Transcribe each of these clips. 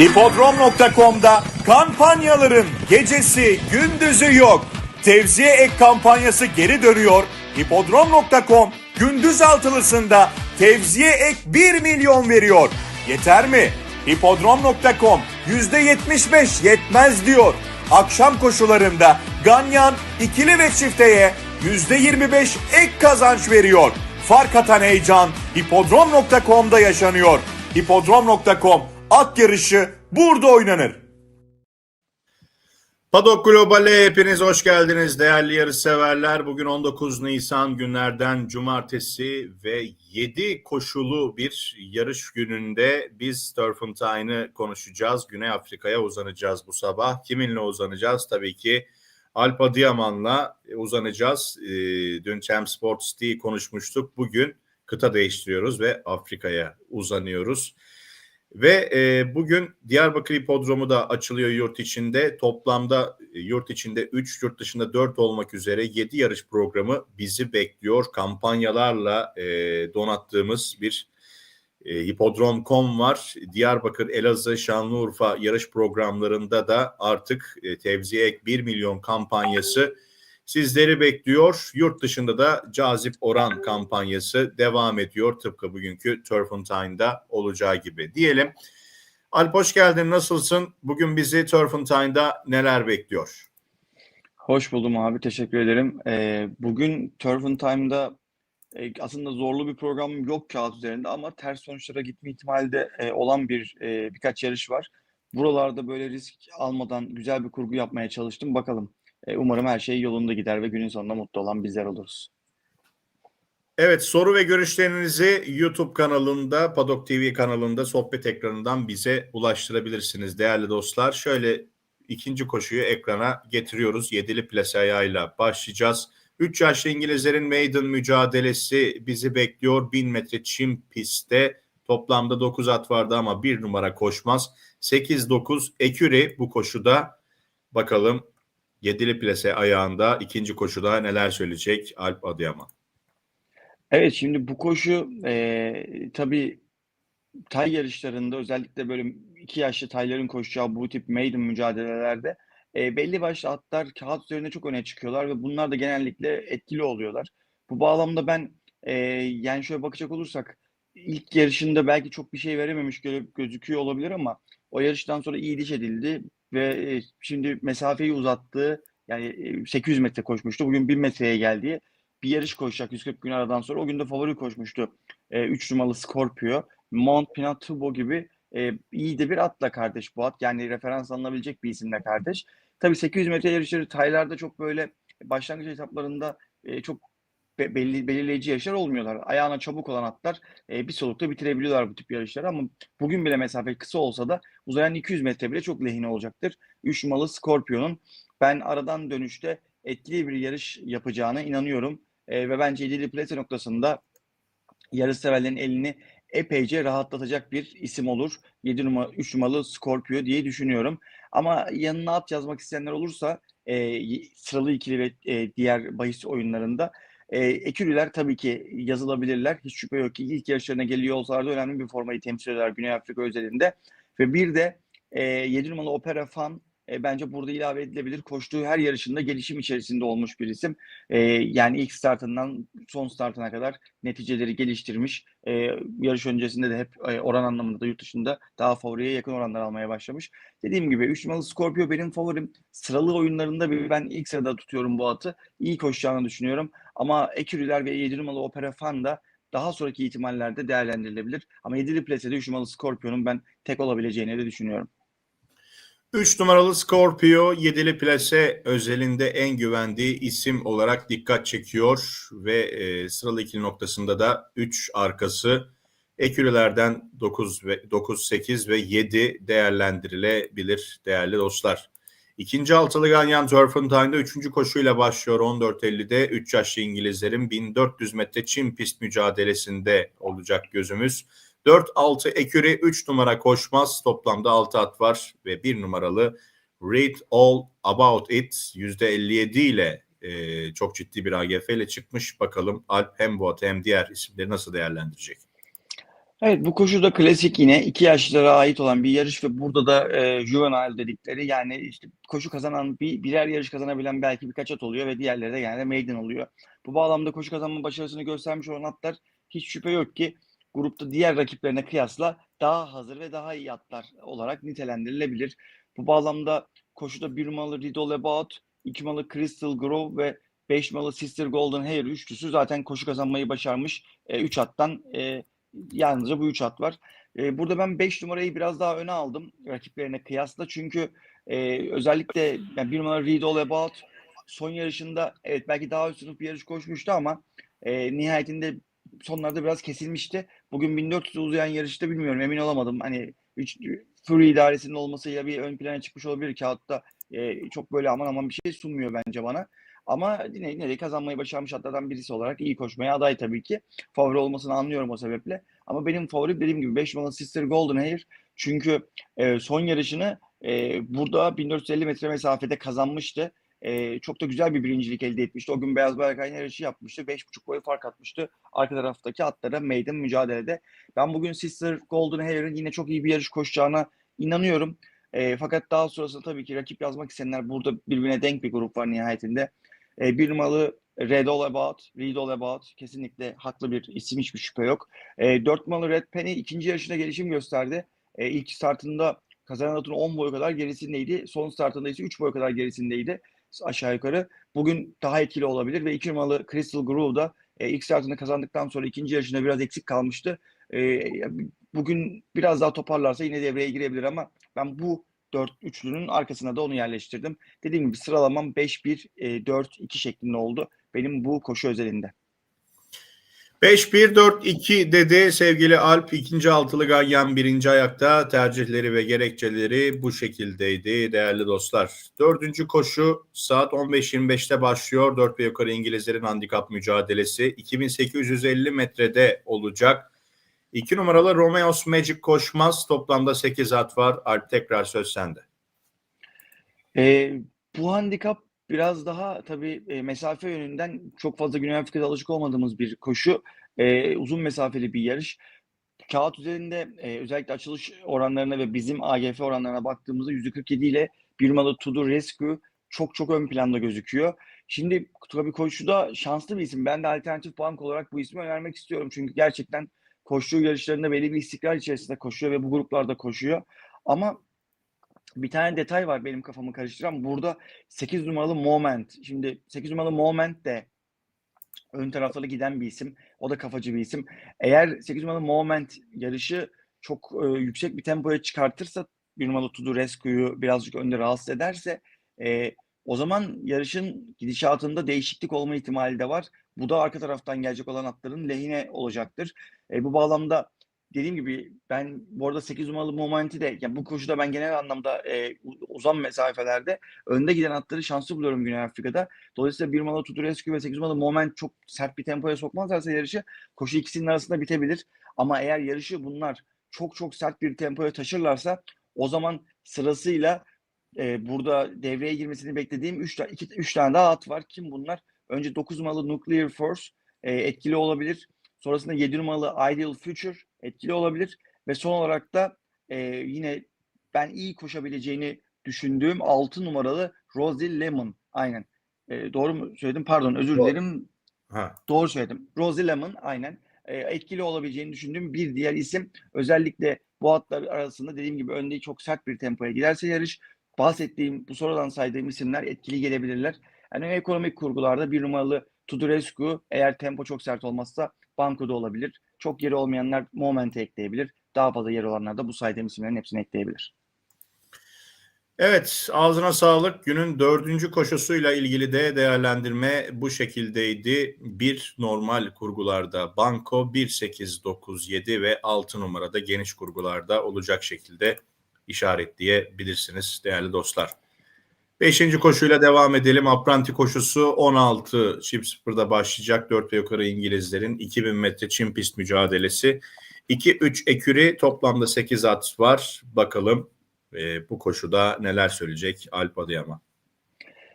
Hipodrom.com'da kampanyaların gecesi gündüzü yok. Tevziye ek kampanyası geri dönüyor. Hipodrom.com gündüz altılısında tevziye ek 1 milyon veriyor. Yeter mi? Hipodrom.com %75 yetmez diyor. Akşam koşularında Ganyan ikili ve çifteye %25 ek kazanç veriyor. Fark atan heyecan hipodrom.com'da yaşanıyor. Hipodrom.com at yarışı burada oynanır. Paddock Global'e hepiniz hoş geldiniz değerli yarış severler. Bugün 19 Nisan günlerden cumartesi ve 7 koşulu bir yarış gününde biz Turfentine'ı konuşacağız. Güney Afrika'ya uzanacağız bu sabah. Kiminle uzanacağız? Tabii ki Alpa Diaman'la uzanacağız. Ee, Dün Champ Sports konuşmuştuk. Bugün kıta değiştiriyoruz ve Afrika'ya uzanıyoruz. Ve e, bugün Diyarbakır Hipodromu da açılıyor yurt içinde. Toplamda e, yurt içinde 3, yurt dışında 4 olmak üzere 7 yarış programı bizi bekliyor. Kampanyalarla e, donattığımız bir e, Hipodrom.com var. Diyarbakır, Elazığ, Şanlıurfa yarış programlarında da artık e, tevziye ek 1 milyon kampanyası sizleri bekliyor. Yurt dışında da cazip oran kampanyası devam ediyor. Tıpkı bugünkü Turfentine'da olacağı gibi. Diyelim. Alp hoş geldin. Nasılsın? Bugün bizi Turfentine'da neler bekliyor? Hoş buldum abi. Teşekkür ederim. Ee, bugün Turfentine'da e, aslında zorlu bir program yok kağıt üzerinde ama ters sonuçlara gitme ihtimali de e, olan bir e, birkaç yarış var. Buralarda böyle risk almadan güzel bir kurgu yapmaya çalıştım. Bakalım. E, umarım her şey yolunda gider ve günün sonunda mutlu olan bizler oluruz. Evet soru ve görüşlerinizi YouTube kanalında, Padok TV kanalında sohbet ekranından bize ulaştırabilirsiniz değerli dostlar. Şöyle ikinci koşuyu ekrana getiriyoruz. Yedili plase ayağıyla başlayacağız. 3 yaşlı İngilizlerin maiden mücadelesi bizi bekliyor. 1000 metre çim pistte toplamda 9 at vardı ama bir numara koşmaz. 8-9 Eküri bu koşuda bakalım Yedili plase ayağında ikinci koşuda neler söyleyecek Alp Adıyaman? Evet şimdi bu koşu e, tabii tay yarışlarında özellikle böyle iki yaşlı tayların koşacağı bu tip maiden mücadelelerde e, belli başlı atlar kağıt üzerinde çok öne çıkıyorlar ve bunlar da genellikle etkili oluyorlar. Bu bağlamda ben e, yani şöyle bakacak olursak ilk yarışında belki çok bir şey verememiş göre gözüküyor olabilir ama o yarıştan sonra iyi diş edildi ve e, şimdi mesafeyi uzattığı yani e, 800 metre koşmuştu. Bugün 1000 metreye geldiği bir yarış koşacak 140 gün aradan sonra. O gün de favori koşmuştu. 3 numaralı Scorpio. Mont Pinatubo gibi e, iyi de bir atla kardeş bu at. Yani referans alınabilecek bir isimle kardeş. Tabii 800 metre yarışları taylarda çok böyle başlangıç etaplarında e, çok be- belli belirleyici yarışlar olmuyorlar. Ayağına çabuk olan atlar e, bir solukta bitirebiliyorlar bu tip yarışları ama bugün bile mesafe kısa olsa da uzayan 200 metre bile çok lehine olacaktır. 3 numaralı Scorpio'nun ben aradan dönüşte etkili bir yarış yapacağına inanıyorum. E, ve bence Yedili Plate noktasında yarış severlerin elini epeyce rahatlatacak bir isim olur. 7 numara 3 numaralı Scorpio diye düşünüyorum. Ama yanına at yazmak isteyenler olursa e, sıralı ikili ve e, diğer bahis oyunlarında e, ekürüler tabii ki yazılabilirler. Hiç şüphe yok ki ilk yarışlarına geliyor olsalar da önemli bir formayı temsil ederler Güney Afrika özelinde. Ve bir de e, 7 numaralı Opera Fan e, bence burada ilave edilebilir. Koştuğu her yarışında gelişim içerisinde olmuş bir isim. E, yani ilk startından son startına kadar neticeleri geliştirmiş. E, yarış öncesinde de hep e, oran anlamında da yurt dışında daha favoriye yakın oranlar almaya başlamış. Dediğim gibi 3 numaralı Scorpio benim favorim. Sıralı oyunlarında bir ben ilk sırada tutuyorum bu atı. İyi koşacağını düşünüyorum. Ama Ekürüler ve 7 numaralı Opera Fan da daha sonraki ihtimallerde değerlendirilebilir. Ama 7'li plesede 3 numaralı Scorpio'nun ben tek olabileceğini de düşünüyorum. 3 numaralı Scorpio 7'li plase özelinde en güvendiği isim olarak dikkat çekiyor ve e, sıralı ikili noktasında da 3 arkası ekürülerden 9 ve 9 8 ve 7 değerlendirilebilir değerli dostlar. İkinci altılı Ganyan Turfentine'da 3. koşuyla başlıyor 14.50'de 3 yaşlı İngilizlerin 1400 metre çim pist mücadelesinde olacak gözümüz. 4-6 Eküri 3 numara koşmaz. Toplamda 6 at var ve 1 numaralı Read All About It %57 ile e, çok ciddi bir AGF ile çıkmış. Bakalım Alp hem bu atı hem diğer isimleri nasıl değerlendirecek? Evet bu koşu da klasik yine iki yaşlılara ait olan bir yarış ve burada da e, juvenile dedikleri yani işte koşu kazanan bir birer yarış kazanabilen belki birkaç at oluyor ve diğerleri de genelde maiden oluyor. Bu bağlamda koşu kazanma başarısını göstermiş olan atlar hiç şüphe yok ki grupta diğer rakiplerine kıyasla daha hazır ve daha iyi atlar olarak nitelendirilebilir. Bu bağlamda koşuda bir numaralı Riddle About, iki numaralı Crystal Grove ve beş numaralı Sister Golden Hair üçlüsü zaten koşu kazanmayı başarmış. E, üç attan e, yalnızca bu üç at var. E, burada ben 5 numarayı biraz daha öne aldım rakiplerine kıyasla. Çünkü e, özellikle yani bir numara Read All About son yarışında evet belki daha üst sınıf bir yarış koşmuştu ama e, nihayetinde sonlarda biraz kesilmişti. Bugün 1400 uzayan yarışta bilmiyorum emin olamadım. Hani 3 Fury idaresinin olmasıyla bir ön plana çıkmış olabilir. Kağıtta e, çok böyle aman aman bir şey sunmuyor bence bana. Ama yine de kazanmayı başarmış atlardan birisi olarak iyi koşmaya aday tabii ki. Favori olmasını anlıyorum o sebeple. Ama benim favorim dediğim gibi 5 numaralı Sister Golden Hair. Çünkü e, son yarışını e, burada 1450 metre mesafede kazanmıştı. E, çok da güzel bir birincilik elde etmişti. O gün Beyaz Bayrak aynı yarışı yapmıştı. 5.5 boy fark atmıştı. Arka taraftaki atlara maiden mücadelede. Ben bugün Sister Golden Hair'ın yine çok iyi bir yarış koşacağına inanıyorum. E, fakat daha sonrasında tabii ki rakip yazmak isteyenler burada birbirine denk bir grup var nihayetinde. E, bir numaralı Red All About, Read All About kesinlikle haklı bir isim hiçbir şüphe yok. E, 4 numaralı Red Penny ikinci yarışında gelişim gösterdi. E, ilk startında kazanan atın 10 boy kadar gerisindeydi. Son startında ise 3 boy kadar gerisindeydi aşağı yukarı. Bugün daha etkili olabilir ve 2 numaralı Crystal Grove da e, ilk startını kazandıktan sonra ikinci yarışında biraz eksik kalmıştı. E, bugün biraz daha toparlarsa yine devreye girebilir ama ben bu 4 üçlünün arkasına da onu yerleştirdim. Dediğim gibi sıralamam 5-1-4-2 şeklinde oldu. Benim bu koşu özelinde. 5-1-4-2 dedi sevgili Alp. ikinci altılı Ganyan birinci ayakta tercihleri ve gerekçeleri bu şekildeydi değerli dostlar. Dördüncü koşu saat 15.25'te başlıyor. 4 ve yukarı İngilizlerin handikap mücadelesi 2850 metrede olacak. 2 numaralı Romeo's Magic koşmaz. Toplamda 8 at var. Alp tekrar söz sende. E, bu handikap biraz daha tabii e, mesafe yönünden çok fazla Güney Afrika'da alışık olmadığımız bir koşu. E, uzun mesafeli bir yarış. Kağıt üzerinde e, özellikle açılış oranlarına ve bizim AGF oranlarına baktığımızda %47 ile bir numaralı Tudor Rescue çok çok ön planda gözüküyor. Şimdi tabii koşuda şanslı bir isim. Ben de alternatif bank olarak bu ismi önermek istiyorum. Çünkü gerçekten koştuğu yarışlarında belli bir istikrar içerisinde koşuyor ve bu gruplarda koşuyor. Ama bir tane detay var benim kafamı karıştıran. Burada 8 numaralı Moment. Şimdi 8 numaralı Moment de ön taraflara giden bir isim. O da kafacı bir isim. Eğer 8 numaralı Moment yarışı çok e, yüksek bir tempoya çıkartırsa bir numaralı Tudu Rescue'yu birazcık önde rahatsız ederse e, o zaman yarışın gidişatında değişiklik olma ihtimali de var. Bu da arka taraftan gelecek olan atların lehine olacaktır. E, bu bağlamda dediğim gibi ben bu arada 8 numaralı momenti de yani bu koşuda ben genel anlamda e, uzun mesafelerde önde giden atları şanslı buluyorum Güney Afrika'da. Dolayısıyla 1 numaralı Tuturescu ve 8 numaralı moment çok sert bir tempoya sokmazlarsa yarışı koşu ikisinin arasında bitebilir. Ama eğer yarışı bunlar çok çok sert bir tempoya taşırlarsa o zaman sırasıyla e, burada devreye girmesini beklediğim 3 3 3 tane daha at var. Kim bunlar? Önce 9 numaralı Nuclear Force e, etkili olabilir. Sonrasında 7 numaralı Ideal Future etkili olabilir. Ve son olarak da e, yine ben iyi koşabileceğini düşündüğüm 6 numaralı Rosie Lemon. Aynen. E, doğru mu söyledim? Pardon özür Doğru. dilerim. Ha. Doğru söyledim. Rosie Lemon aynen. E, etkili olabileceğini düşündüğüm bir diğer isim. Özellikle bu atlar arasında dediğim gibi önde çok sert bir tempoya giderse yarış bahsettiğim bu sonradan saydığım isimler etkili gelebilirler. Yani ekonomik kurgularda bir numaralı Tudorescu eğer tempo çok sert olmazsa bankoda olabilir. Çok yeri olmayanlar Moment'e ekleyebilir. Daha fazla yer olanlar da bu saydığım isimlerin hepsini ekleyebilir. Evet, ağzına sağlık. Günün dördüncü koşusuyla ilgili de değerlendirme bu şekildeydi. Bir normal kurgularda banko 1, 8, 9, 7 ve 6 numarada geniş kurgularda olacak şekilde işaretleyebilirsiniz değerli dostlar. Beşinci koşuyla devam edelim. Apranti koşusu 16 çim sıfırda başlayacak. 4 ve yukarı İngilizlerin 2000 metre çim pist mücadelesi. 2-3 eküri toplamda 8 at var. Bakalım e, bu koşuda neler söyleyecek Alp Adıyaman.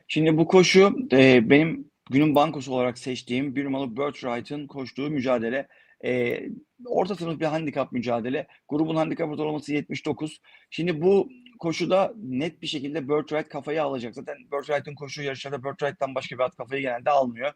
Şimdi bu koşu e, benim günün bankosu olarak seçtiğim bir numaralı Birthright'ın koştuğu mücadele. E, orta sınıf bir handikap mücadele. Grubun handikap ortalaması 79. Şimdi bu koşuda net bir şekilde Birthright kafayı alacak. Zaten Birthright'ın koşu yarışlarda Birthright'tan başka bir at kafayı genelde almıyor.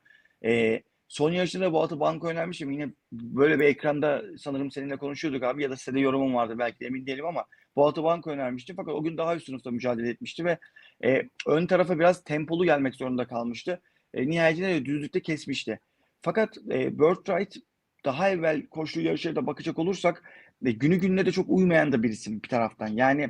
E, son yarışında bu atı banko önermişim. Yine böyle bir ekranda sanırım seninle konuşuyorduk abi ya da size de yorumum vardı belki de emin değilim ama bu atı banko önermiştim. Fakat o gün daha üst sınıfta mücadele etmişti ve e, ön tarafa biraz tempolu gelmek zorunda kalmıştı. E, nihayetinde de düzlükte kesmişti. Fakat e, Birthright daha evvel koştuğu yarışlara bakacak olursak e, günü gününe de çok uymayan da bir isim bir taraftan. Yani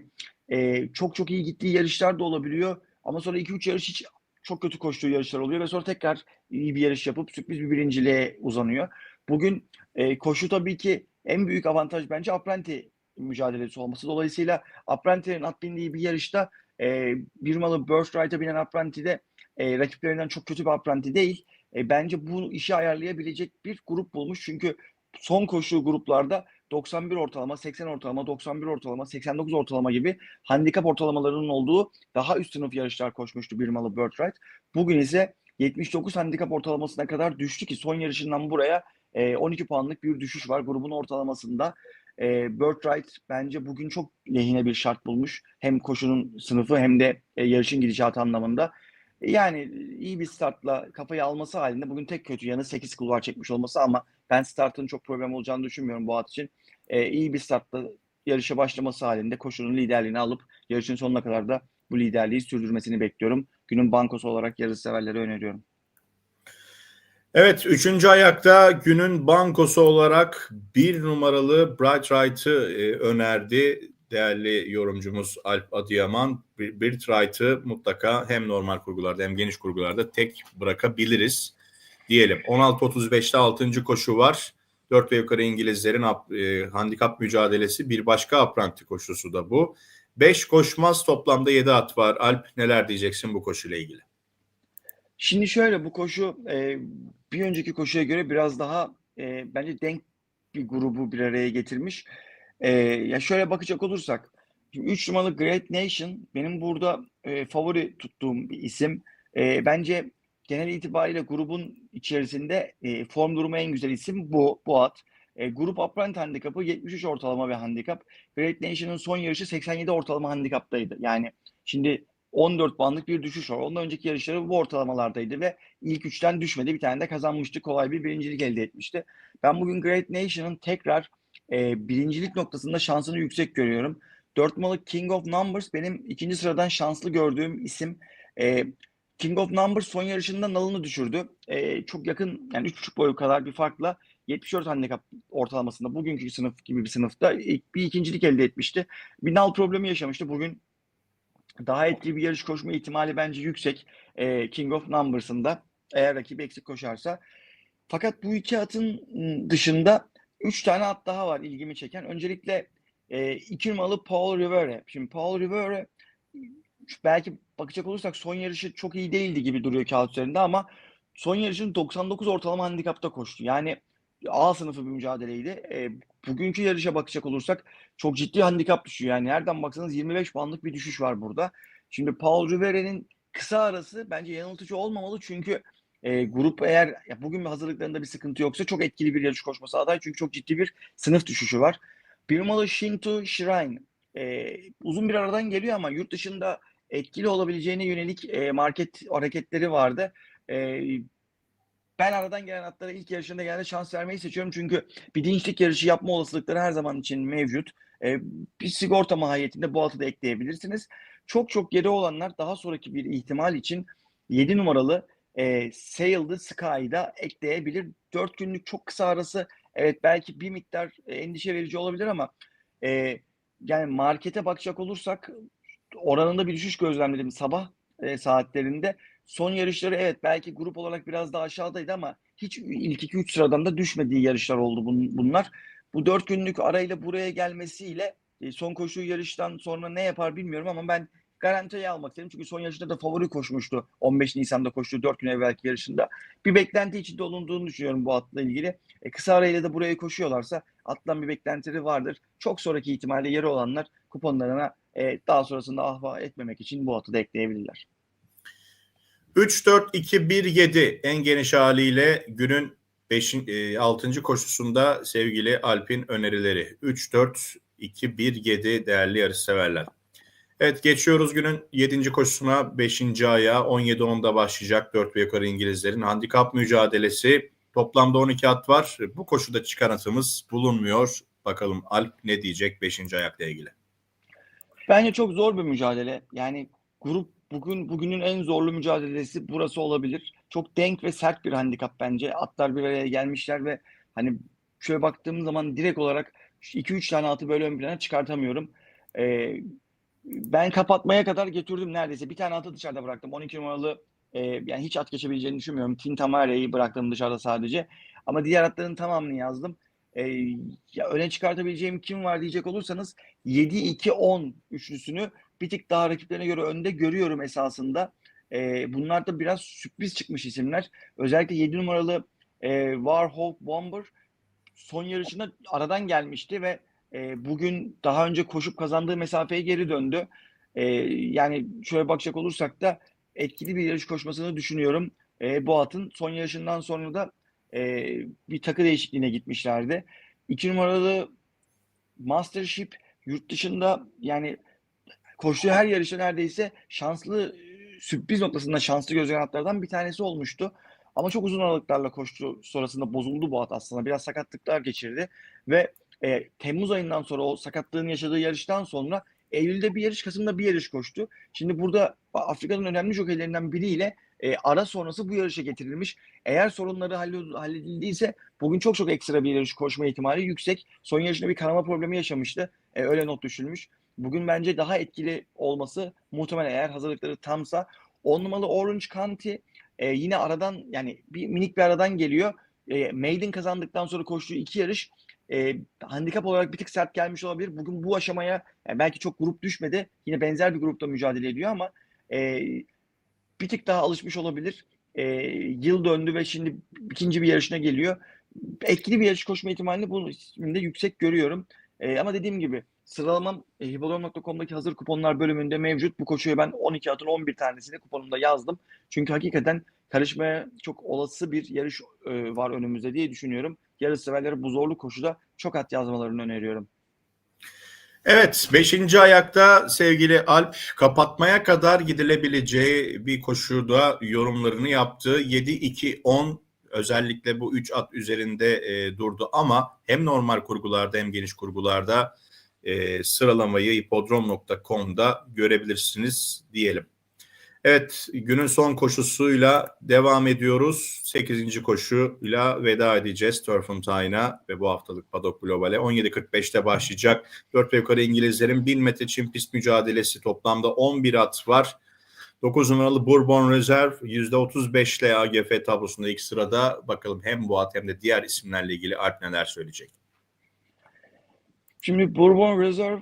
e, çok çok iyi gittiği yarışlar da olabiliyor ama sonra 2-3 yarış hiç çok kötü koştuğu yarışlar oluyor ve sonra tekrar iyi bir yarış yapıp sürpriz bir birinciliğe uzanıyor. Bugün e, koşu tabii ki en büyük avantaj bence Apprenti mücadelesi olması. Dolayısıyla Apprenti'nin at bindiği bir yarışta e, bir malı Birthright'a binen Apprenti de e, rakiplerinden çok kötü bir Apprenti değil. E, bence bu işi ayarlayabilecek bir grup bulmuş. Çünkü son koşu gruplarda 91 ortalama, 80 ortalama, 91 ortalama, 89 ortalama gibi handikap ortalamalarının olduğu daha üst sınıf yarışlar koşmuştu bir malı Birthright. Bugün ise 79 handikap ortalamasına kadar düştü ki son yarışından buraya e, 12 puanlık bir düşüş var grubun ortalamasında. E, Birthright bence bugün çok lehine bir şart bulmuş. Hem koşunun sınıfı hem de e, yarışın gidişatı anlamında. Yani iyi bir startla kafayı alması halinde bugün tek kötü yanı 8 kulvar çekmiş olması ama ben startın çok problem olacağını düşünmüyorum bu at için. E, iyi bir startla yarışa başlaması halinde koşunun liderliğini alıp yarışın sonuna kadar da bu liderliği sürdürmesini bekliyorum. Günün bankosu olarak yarış severlere öneriyorum. Evet, üçüncü ayakta günün bankosu olarak bir numaralı Bright Right'ı e, önerdi değerli yorumcumuz Alp Adıyaman. Bir- Bright Right'ı mutlaka hem normal kurgularda hem geniş kurgularda tek bırakabiliriz diyelim. 16.35'te 6. koşu var. 4 ve yukarı İngilizlerin e, handikap mücadelesi bir başka apranti koşusu da bu. 5 koşmaz toplamda 7 at var. Alp neler diyeceksin bu koşuyla ilgili? Şimdi şöyle bu koşu e, bir önceki koşuya göre biraz daha e, bence denk bir grubu bir araya getirmiş. E, ya şöyle bakacak olursak 3 numaralı Great Nation benim burada e, favori tuttuğum bir isim. E, bence genel itibariyle grubun içerisinde e, form durumu en güzel isim bu, bu at. E, grup Apprent handikapı 73 ortalama bir handikap. Great Nation'ın son yarışı 87 ortalama handikaptaydı. Yani şimdi 14 puanlık bir düşüş var. Ondan önceki yarışları bu ortalamalardaydı ve ilk üçten düşmedi. Bir tane de kazanmıştı. Kolay bir birincilik elde etmişti. Ben bugün Great Nation'ın tekrar e, birincilik noktasında şansını yüksek görüyorum. 4 numaralı King of Numbers benim ikinci sıradan şanslı gördüğüm isim. E, King of Numbers son yarışında nalını düşürdü. E, çok yakın yani 3,5 boyu kadar bir farkla 74 handikap ortalamasında bugünkü sınıf gibi bir sınıfta ilk bir ikincilik elde etmişti. Bir nal problemi yaşamıştı. Bugün daha etkili bir yarış koşma ihtimali bence yüksek. E, King of Numbers'ında eğer rakibi eksik koşarsa. Fakat bu iki atın dışında üç tane at daha var ilgimi çeken. Öncelikle e, iki numaralı Paul Rivera. Şimdi Paul Rivera belki bakacak olursak son yarışı çok iyi değildi gibi duruyor kağıt üzerinde ama son yarışın 99 ortalama handikapta koştu. Yani A sınıfı bir mücadeleydi. E, bugünkü yarışa bakacak olursak çok ciddi handikap düşüyor. Yani nereden baksanız 25 puanlık bir düşüş var burada. Şimdi Paul Rivera'nın kısa arası bence yanıltıcı olmamalı çünkü e, grup eğer ya bugün hazırlıklarında bir sıkıntı yoksa çok etkili bir yarış koşması aday çünkü çok ciddi bir sınıf düşüşü var. Bir numaralı Shinto Shrine e, uzun bir aradan geliyor ama yurt dışında etkili olabileceğine yönelik e, market hareketleri vardı. E, ben aradan gelen atlara ilk yarışında genelde şans vermeyi seçiyorum. Çünkü bir dinçlik yarışı yapma olasılıkları her zaman için mevcut. E, bir sigorta mahiyetinde bu atı da ekleyebilirsiniz. Çok çok geri olanlar daha sonraki bir ihtimal için 7 numaralı e, Sail'dı Sky'da ekleyebilir. 4 günlük çok kısa arası evet belki bir miktar e, endişe verici olabilir ama e, yani markete bakacak olursak oranında bir düşüş gözlemledim sabah e, saatlerinde. Son yarışları evet belki grup olarak biraz daha aşağıdaydı ama hiç ilk 2-3 sıradan da düşmediği yarışlar oldu bun, bunlar. Bu 4 günlük arayla buraya gelmesiyle e, son koşu yarıştan sonra ne yapar bilmiyorum ama ben garantiye almak istedim. Çünkü son yarışında da favori koşmuştu. 15 Nisan'da koştuğu 4 gün evvelki yarışında. Bir beklenti içinde olunduğunu düşünüyorum bu atla ilgili. E, kısa arayla da buraya koşuyorlarsa atlan bir beklentileri vardır. Çok sonraki ihtimalle yeri olanlar kuponlarına e, daha sonrasında ahva etmemek için bu atı da ekleyebilirler. 3-4-2-1-7 en geniş haliyle günün Beşin, 6. koşusunda sevgili Alp'in önerileri 3 4 2 1 7 değerli yarışseverler. Evet geçiyoruz günün 7. koşusuna 5. aya 17-10'da başlayacak 4 ve yukarı İngilizlerin handikap mücadelesi. Toplamda 12 at var. Bu koşuda çıkan atımız bulunmuyor. Bakalım Alp ne diyecek 5. ayakla ilgili. Bence çok zor bir mücadele. Yani grup bugün bugünün en zorlu mücadelesi burası olabilir. Çok denk ve sert bir handikap bence. Atlar bir araya gelmişler ve hani şöyle baktığım zaman direkt olarak 2-3 tane atı böyle ön plana çıkartamıyorum. Ee, ben kapatmaya kadar getirdim neredeyse. Bir tane atı dışarıda bıraktım. 12 numaralı e, yani hiç at geçebileceğini düşünmüyorum. Tintamare'yi bıraktım dışarıda sadece. Ama diğer atların tamamını yazdım. Ee, ya öne çıkartabileceğim kim var diyecek olursanız 7-2-10 üçlüsünü bir tık daha rakiplerine göre önde görüyorum esasında. Ee, bunlar da biraz sürpriz çıkmış isimler. Özellikle 7 numaralı e, Warhawk Bomber son yarışında aradan gelmişti ve e, bugün daha önce koşup kazandığı mesafeye geri döndü. E, yani şöyle bakacak olursak da etkili bir yarış koşmasını düşünüyorum. E, bu atın son yarışından sonra da e, bir takı değişikliğine gitmişlerdi. 2 numaralı Mastership yurt dışında yani koştuğu her yarışta neredeyse şanslı sürpriz noktasında şanslı gözüken atlardan bir tanesi olmuştu. Ama çok uzun aralıklarla koştu sonrasında bozuldu bu at aslında. Biraz sakatlıklar geçirdi ve e, Temmuz ayından sonra o sakatlığın yaşadığı yarıştan sonra Eylül'de bir yarış, Kasım'da bir yarış koştu. Şimdi burada Afrika'nın önemli jokeylerinden biriyle e, ara sonrası bu yarışa getirilmiş. Eğer sorunları halledildiyse bugün çok çok ekstra bir yarış koşma ihtimali yüksek. Son yarışında bir kanama problemi yaşamıştı. E, öyle not düşülmüş. Bugün bence daha etkili olması muhtemelen eğer hazırlıkları tamsa. 10 numaralı Orange County e, yine aradan yani bir minik bir aradan geliyor. E, Maiden kazandıktan sonra koştuğu iki yarış e, handikap olarak bir tık sert gelmiş olabilir. Bugün bu aşamaya yani belki çok grup düşmedi. Yine benzer bir grupta mücadele ediyor ama e, bir tık daha alışmış olabilir. E, yıl döndü ve şimdi ikinci bir yarışına geliyor. Etkili bir yarış koşma ihtimalini bu isminde yüksek görüyorum. E, ama dediğim gibi sıralamam e, hipodrom.com'daki hazır kuponlar bölümünde mevcut. Bu koşuya ben 12 atın 11 tanesini kuponumda yazdım. Çünkü hakikaten karışmaya çok olası bir yarış e, var önümüzde diye düşünüyorum. Yarış severlere bu zorlu koşuda çok at yazmalarını öneriyorum. Evet 5. ayakta sevgili Alp kapatmaya kadar gidilebileceği bir koşuda yorumlarını yaptı. 7-2-10 özellikle bu 3 at üzerinde e, durdu ama hem normal kurgularda hem geniş kurgularda e, sıralamayı hipodrom.com'da görebilirsiniz diyelim. Evet günün son koşusuyla devam ediyoruz. 8. koşuyla veda edeceğiz Turf'un Time'a ve bu haftalık Paddock Global'e 17.45'te başlayacak. 4 ve yukarı İngilizlerin 1000 metre çim pist mücadelesi toplamda 11 at var. 9 numaralı Bourbon Reserve %35 ile AGF tablosunda ilk sırada. Bakalım hem bu at hem de diğer isimlerle ilgili Alp neler söyleyecek. Şimdi Bourbon Reserve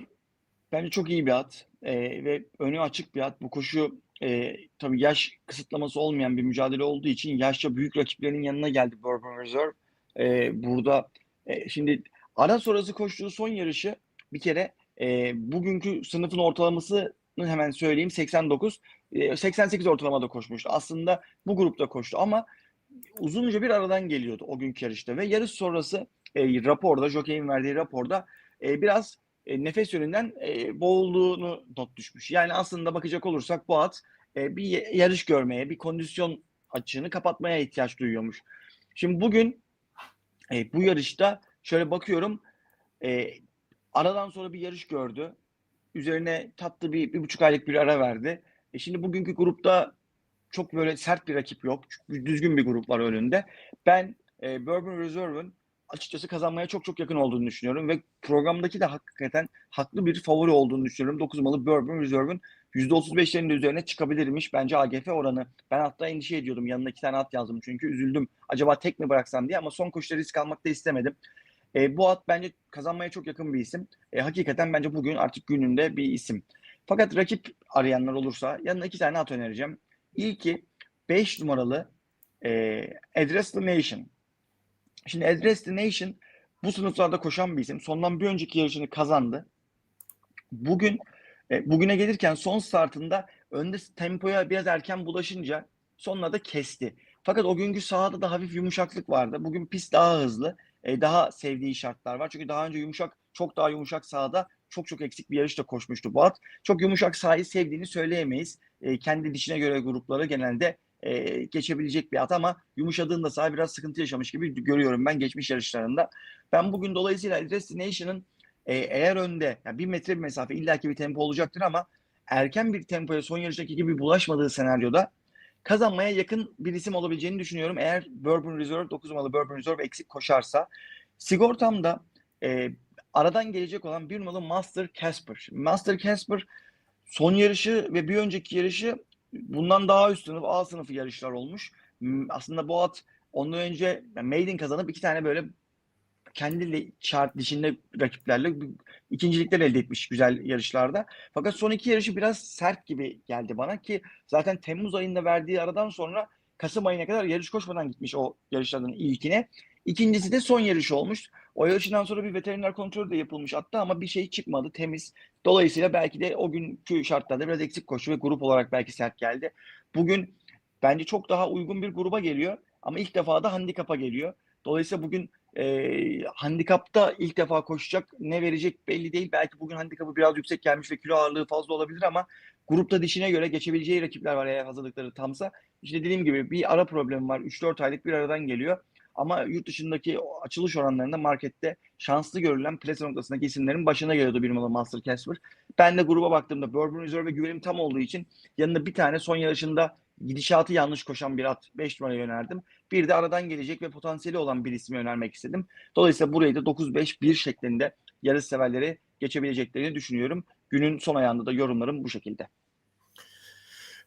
bence çok iyi bir at ee, ve önü açık bir at. Bu koşu e, tabii yaş kısıtlaması olmayan bir mücadele olduğu için yaşça büyük rakiplerinin yanına geldi Bourbon Reserve. E, burada e, şimdi ara sonrası koştuğu son yarışı bir kere e, bugünkü sınıfın ortalamasını hemen söyleyeyim 89 e, 88 ortalamada koşmuştu. Aslında bu grupta koştu ama uzunca bir aradan geliyordu o günkü yarışta ve yarış sonrası e, raporda Jockey'in verdiği raporda e, biraz e, nefes yönünden e, boğulduğunu not düşmüş. Yani aslında bakacak olursak bu at e, bir yarış görmeye, bir kondisyon açığını kapatmaya ihtiyaç duyuyormuş. Şimdi bugün e, bu yarışta şöyle bakıyorum e, aradan sonra bir yarış gördü. Üzerine tatlı bir, bir buçuk aylık bir ara verdi. E şimdi bugünkü grupta çok böyle sert bir rakip yok. Düzgün bir grup var önünde. Ben e, Bourbon Reserve'ın açıkçası kazanmaya çok çok yakın olduğunu düşünüyorum ve programdaki de hakikaten haklı bir favori olduğunu düşünüyorum. 9 numaralı Bourbon Reserve'ın %35'lerin de üzerine çıkabilirmiş bence AGF oranı. Ben hatta endişe ediyordum. Yanına iki tane at yazdım çünkü üzüldüm. Acaba tek mi bıraksam diye ama son koşuda risk almak da istemedim. E, bu at bence kazanmaya çok yakın bir isim. E, hakikaten bence bugün artık gününde bir isim. Fakat rakip arayanlar olursa yanına iki tane at önereceğim. İlki 5 numaralı e, Address the Nation. Şimdi Address the Nation bu sınıflarda koşan bir isim. Sondan bir önceki yarışını kazandı. Bugün e, bugüne gelirken son startında önde tempoya biraz erken bulaşınca sonuna da kesti. Fakat o günkü sahada da hafif yumuşaklık vardı. Bugün pist daha hızlı. e, daha sevdiği şartlar var. Çünkü daha önce yumuşak, çok daha yumuşak sahada çok çok eksik bir yarışta koşmuştu bu at. Çok yumuşak sahayı sevdiğini söyleyemeyiz. E, kendi dişine göre grupları genelde e, geçebilecek bir at ama yumuşadığında saha biraz sıkıntı yaşamış gibi görüyorum ben geçmiş yarışlarında. Ben bugün dolayısıyla Destination'ın e, eğer önde yani bir metre bir mesafe illaki bir tempo olacaktır ama erken bir tempoya son yarıştaki gibi bulaşmadığı senaryoda kazanmaya yakın bir isim olabileceğini düşünüyorum. Eğer Bourbon Reserve 9 numaralı Bourbon Reserve eksik koşarsa sigortamda e, aradan gelecek olan bir numaralı Master Casper. Master Casper son yarışı ve bir önceki yarışı bundan daha üst sınıf A sınıfı yarışlar olmuş. M- Aslında bu at ondan önce Maiden kazanıp iki tane böyle kendi chart dişinde rakiplerle ikincilikler elde etmiş güzel yarışlarda. Fakat son iki yarışı biraz sert gibi geldi bana ki zaten Temmuz ayında verdiği aradan sonra Kasım ayına kadar yarış koşmadan gitmiş o yarışlardan ilkine. İkincisi de son yarışı olmuş. O yarışından sonra bir veteriner kontrol de yapılmış hatta ama bir şey çıkmadı temiz. Dolayısıyla belki de o günkü şartlarda biraz eksik koşu ve grup olarak belki sert geldi. Bugün bence çok daha uygun bir gruba geliyor ama ilk defa da handikapa geliyor. Dolayısıyla bugün e, handikapta ilk defa koşacak ne verecek belli değil. Belki bugün handikapı biraz yüksek gelmiş ve kilo ağırlığı fazla olabilir ama grupta dişine göre geçebileceği rakipler var eğer hazırlıkları tamsa. İşte dediğim gibi bir ara problemi var. 3-4 aylık bir aradan geliyor. Ama yurt dışındaki açılış oranlarında markette şanslı görülen plase noktasındaki isimlerin başına geliyordu bir numaralı Master Casper. Ben de gruba baktığımda Bourbon Reserve ve güvenim tam olduğu için yanında bir tane son yarışında gidişatı yanlış koşan bir at 5 numaraya önerdim. Bir de aradan gelecek ve potansiyeli olan bir ismi önermek istedim. Dolayısıyla burayı da 9-5-1 şeklinde yarış severleri geçebileceklerini düşünüyorum. Günün son ayağında da yorumlarım bu şekilde.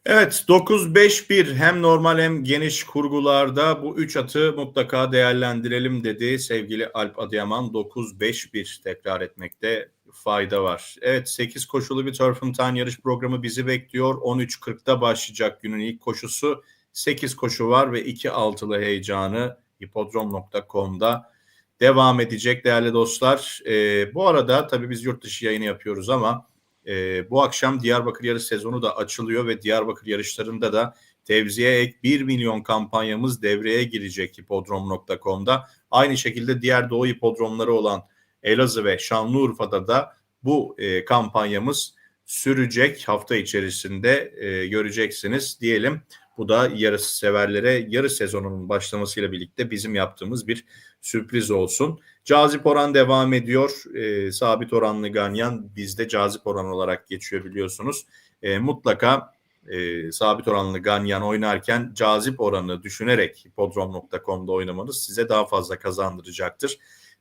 Evet 9-5-1 hem normal hem geniş kurgularda bu 3 atı mutlaka değerlendirelim dedi sevgili Alp Adıyaman 9-5-1 tekrar etmekte fayda var. Evet 8 koşulu bir Turf and Time yarış programı bizi bekliyor. 13.40'da başlayacak günün ilk koşusu. 8 koşu var ve 2 altılı heyecanı hipodrom.com'da devam edecek değerli dostlar. Ee, bu arada tabii biz yurt dışı yayını yapıyoruz ama e, bu akşam Diyarbakır yarış sezonu da açılıyor ve Diyarbakır yarışlarında da tevziye ek 1 milyon kampanyamız devreye girecek hipodrom.com'da. Aynı şekilde diğer doğu hipodromları olan Elazığ ve Şanlıurfa'da da bu e, kampanyamız sürecek hafta içerisinde e, göreceksiniz diyelim. Bu da yarış severlere yarış sezonunun başlamasıyla birlikte bizim yaptığımız bir sürpriz olsun. Cazip oran devam ediyor. E, sabit oranlı ganyan bizde cazip oran olarak geçiyor biliyorsunuz. E, mutlaka e, sabit oranlı ganyan oynarken cazip oranı düşünerek hipodrom.com'da oynamanız size daha fazla kazandıracaktır.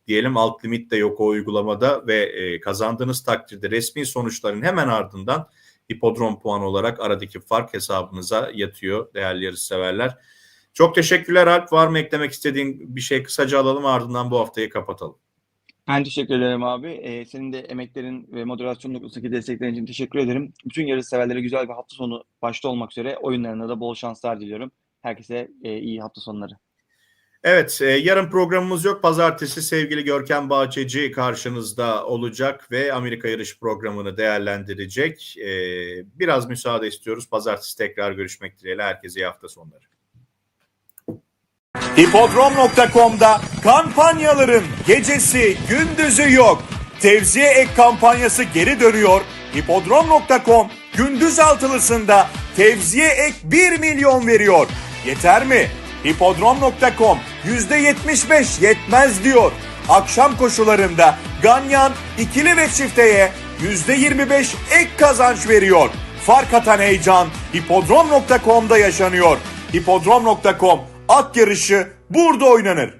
Diyelim alt limit de yok o uygulamada ve e, kazandığınız takdirde resmi sonuçların hemen ardından hipodrom puan olarak aradaki fark hesabınıza yatıyor değerli yarış severler. Çok teşekkürler Alp. Var mı eklemek istediğin bir şey kısaca alalım ardından bu haftayı kapatalım. Ben teşekkür ederim abi. Ee, senin de emeklerin ve moderasyon noktasındaki desteklerin için teşekkür ederim. Bütün yarış severlere güzel bir hafta sonu başta olmak üzere oyunlarına da bol şanslar diliyorum. Herkese e, iyi hafta sonları. Evet, e, yarın programımız yok. Pazartesi sevgili Görkem Bahçeci karşınızda olacak ve Amerika yarış programını değerlendirecek. E, biraz müsaade istiyoruz. Pazartesi tekrar görüşmek dileğiyle. Herkese iyi hafta sonları. Hipodrom.com'da kampanyaların gecesi gündüzü yok. Tevziye ek kampanyası geri dönüyor. Hipodrom.com gündüz altılısında tevziye ek 1 milyon veriyor. Yeter mi? Hipodrom.com %75 yetmez diyor. Akşam koşularında Ganyan ikili ve çifteye %25 ek kazanç veriyor. Fark atan heyecan hipodrom.com'da yaşanıyor. Hipodrom.com at yarışı burada oynanır.